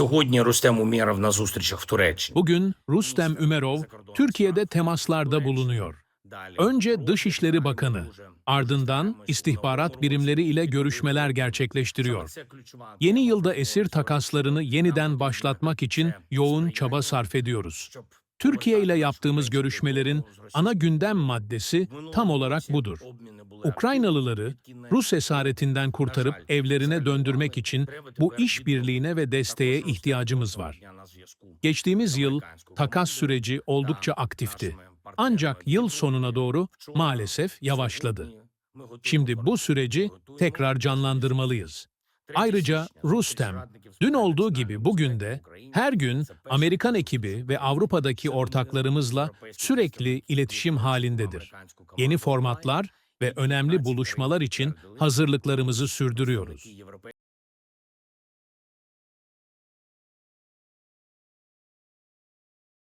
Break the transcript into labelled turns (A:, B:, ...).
A: Сьогодні Рустем Умєров на зустрічах в Туреччині.
B: Bugün Rustem Ümerov Türkiye'de temaslarda bulunuyor. Önce Dışişleri Bakanı, ardından istihbarat birimleri ile görüşmeler gerçekleştiriyor. Yeni yılda esir takaslarını yeniden başlatmak için yoğun çaba sarf ediyoruz. Türkiye ile yaptığımız görüşmelerin ana gündem maddesi tam olarak budur. Ukraynalıları Rus esaretinden kurtarıp evlerine döndürmek için bu işbirliğine ve desteğe ihtiyacımız var. Geçtiğimiz yıl takas süreci oldukça aktifti. Ancak yıl sonuna doğru maalesef yavaşladı. Şimdi bu süreci tekrar canlandırmalıyız. Ayrıca Rustem, dün olduğu gibi bugün de her gün Amerikan ekibi ve Avrupa'daki ortaklarımızla sürekli iletişim halindedir. Yeni formatlar ve önemli buluşmalar için hazırlıklarımızı sürdürüyoruz.